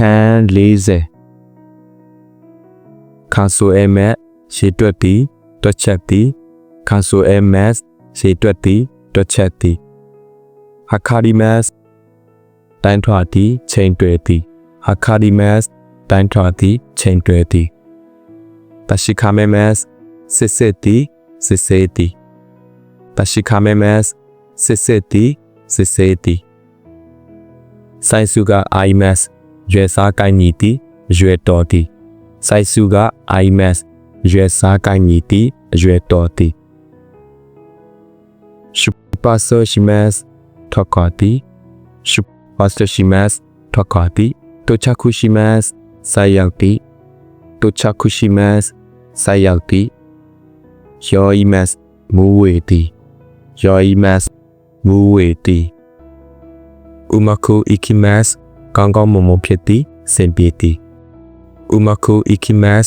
အခန်း40ခါဆိုအမက်ရှေတွက်သည်တွက်ချက်သည်ခါဆိုအမက်ရှေတွက်သည်တွက်ချက်သည်ဟာခါဒီမက်တိုင်းထွာသည်ချိန်တွယ်သည်ဟာခါဒီမက်တိုင်းထွာသည်ချိန်တွယ်သည်တရှိခါမဲမက်စစ်စစ်သည်စစ်စစ်သည်တရှိခါမဲမက်စစ်စစ်သည်စစ်စစ်သည်ဆိုင်စုက IMAX ရွယ်စားကိုင်းညီသည်ရွယ်တော်သည်ဆိုင်စုက IMAX ရွယ်စားကိုင်းညီသည်ရွယ်တော်သည်ရှုပါဆာရှိမက်ထောက်ခါသည်ရှုပါဆာရှိမက်ထောက်ခါသည်တိုချခုရှိမက်ဆိုင်ရောက်သည်တိုချခုရှိမက်ဆိုင်ရောက်သည်ယောဤမက်မူဝေသည်ယောဤမက်မူဝေသည်ဥမခုイキမ က်ကောင်းကောင်းမွန်မွန်ဖြစ်သည်စင်ပြေသည်ဥမခုイキမက်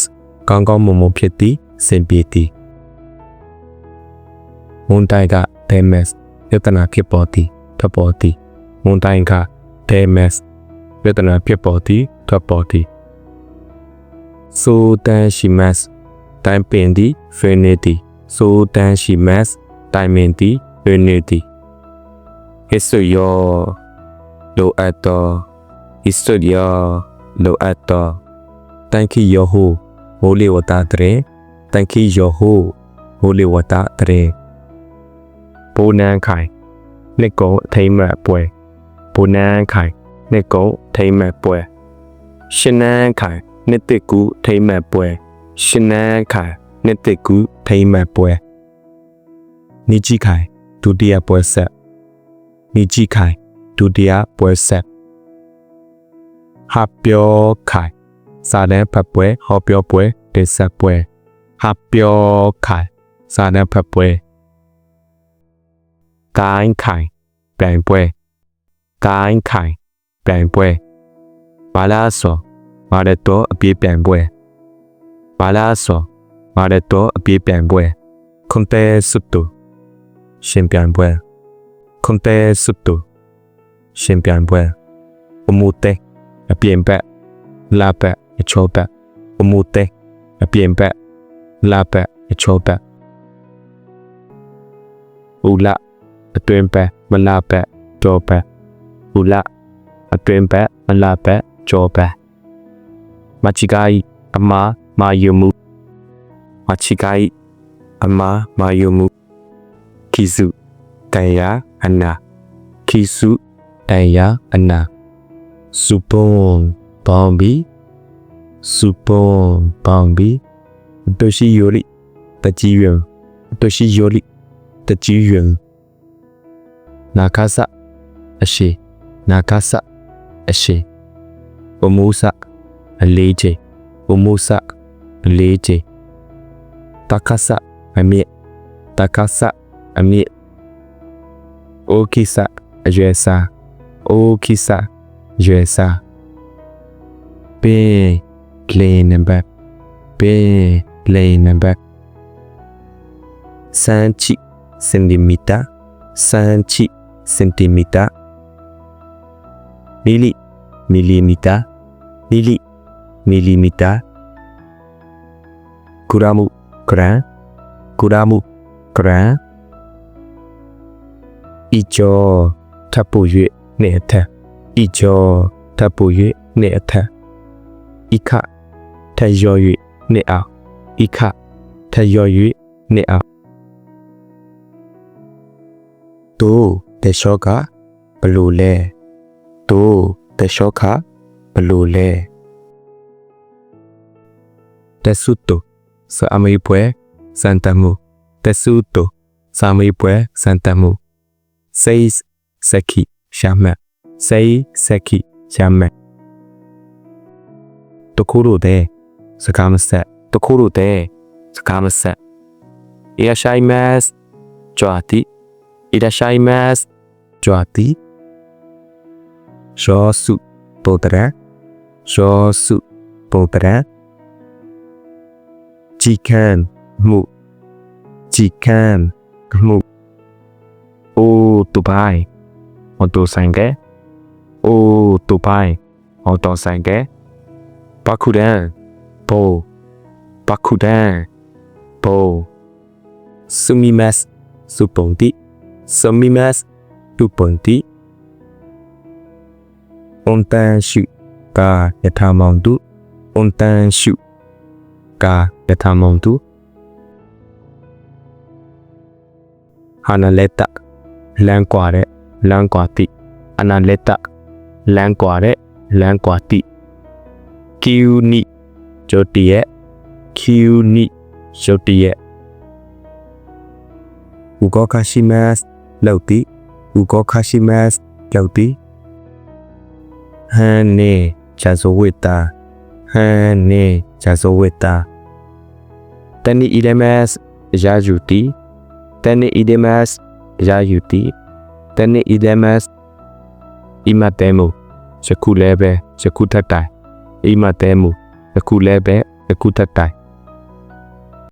ကောင်းကောင်းမွန်မွန်ဖြစ်သည်စင်ပြေသည်မွန်တိုင်ကဒဲမက်ပြဿနာဖြစ်ပေါ်သည်ထွက်ပေါ်သည်မွန်တိုင်ကဒဲမက်ပြဿနာဖြစ်ပေါ်သည်ထွက်ပေါ်သည်ဆိုတန်ရှိမက်တိုင်ပင်သည်ဖေနေသည်ဆိုတန်ရှိမက်တိုင်မင်သည်ဖေနေသည်ဟစ်ဆိုယောလိုအပ်သော historia lo ato tanki yoho hole wata tre tanki yoho hole wata tre ပိုနန်းခိုင်နှစ်ကုံအထိမ့်မှတ်ပွဲပိုနန်းခိုင်နှစ်ကုံထိမ့်မှတ်ပွဲရှင်နန်းခိုင်နှစ်တစ်ကူထိမ့်မှတ်ပွဲရှင်နန်းခိုင်နှစ်တစ်ကူထိမ့်မှတ်ပွဲနိကြီးခိုင်ဒုတိယပွဲဆက်နိကြီးခိုင်ဒုတိယပွဲဆက် ဟာပြောခိုင်စာတန်းဖတ်ပွဲဟောပြောပွဲတင်ဆက်ပွဲဟာပြောခိုင်စာတန်းဖတ်ပွဲကိုင်းခိုင်ပြိုင်ပွဲကိုင်းခိုင်ပြိုင်ပွဲဘာလာဆောမာရတော့အပြေးပြိုင်ပွဲဘာလာဆောမာရတော့အပြေးပြိုင်ပွဲခွန်တဲစုတူရှင်ပြိုင်ပွဲခွန်တဲစုတူရှင်ပြိုင်ပွဲအမှုတဲ အပြင်ဘက်လာဘက်အချောဘက်အမှုတဲအပြင်ဘက်လာဘက်အချောဘက်ဦးလာအတွင်ဘက်မလာဘက်ကြောဘက်ဦးလာအတွင်ဘက်မလာဘက်ကြောဘက်မချီကိုင်အမမာယုမှုမချီကိုင်အမမာယုမှုခီစုတန်ယာအနာခီစုတန်ယာအနာ supon bambi supon bambi တရှိယိုလီတကြီးယံတရှိယိုလီတကြီးယံနာခါဆအရှိနာခါဆအရှိဘ မိုးဆအလေးချေဘမိုးဆအလေးချေတခါဆအမြင့်တခါဆအမြင့်အိုကိဆအရွယ်စာအိုကိဆရွယ်စားပင်လေနံပါတ်ပင်လေနံပါတ်စန်ချီစင်တီမီတာစန်ချီစင်တီမီတာမီလီမီလီမီတာမီလီမီလီမီတာကူရာမှုဂရန်ကူရာမှုဂရန်ဤကျော်ထပ်ဖို့၍နေထက် ဤကျော်ထပ်ပို၍နှင့်အထက်ဤခထပ်ရော၍နှင့်အောင်ဤခထပ်ရော၍နှင့်အောင်တို့တရှောကဘလို့လဲတို့တရှောကဘလို့လဲတဆုတုစအမေပွဲစန်တမှုတဆုတုစအမေပွဲစန်တမှု says seki shamat စိတ်ဆက်ခိရမယ်တခုတို့တဲ့စကားမဆက်တခုတို့တဲ့စကားမဆက်いらっしゃいますジョアティいらっしゃいますジョアティ少数ポテラ少数ポテラ時間無時間無オートバイオートサインゲ အိုတိုပိုင်အောင်တော်ဆိုင်ကဲဘာခုဒန်ဘိုဘာခုဒန်ဘိုဆူမီမတ်စူပုံတီဆူမီမတ်တူပုံတီအွန်တန်ရှုကာယထာမောင်တုအွန်တန်ရှုကာယထာမောင်တုဟာနလက်တလမ်းကွာတဲ့လမ်းကွာတိအနာလက်တ လမ်းကွာတဲ့လမ်းကွာတိကီယူနီဂျိုတီရဲ့ကီယူနီဂျိုတီရဲ့ဥကောခရှိမတ်လောက်တိဥကောခရှိမတ်လောက်တိဟန်နေဂျာဇိုဝေတာဟန်နေဂျာဇိုဝေတာတန်နီအီဒမတ်ယာယူတီတန်နီအီဒမတ်ယာယူတီတန်နီအီဒမတ် အီမတဲမိုယခုလည်းပဲယခုထက်တိုင်အိမ်မတဲမူယခုလည်းပဲယခုထက်တိုင်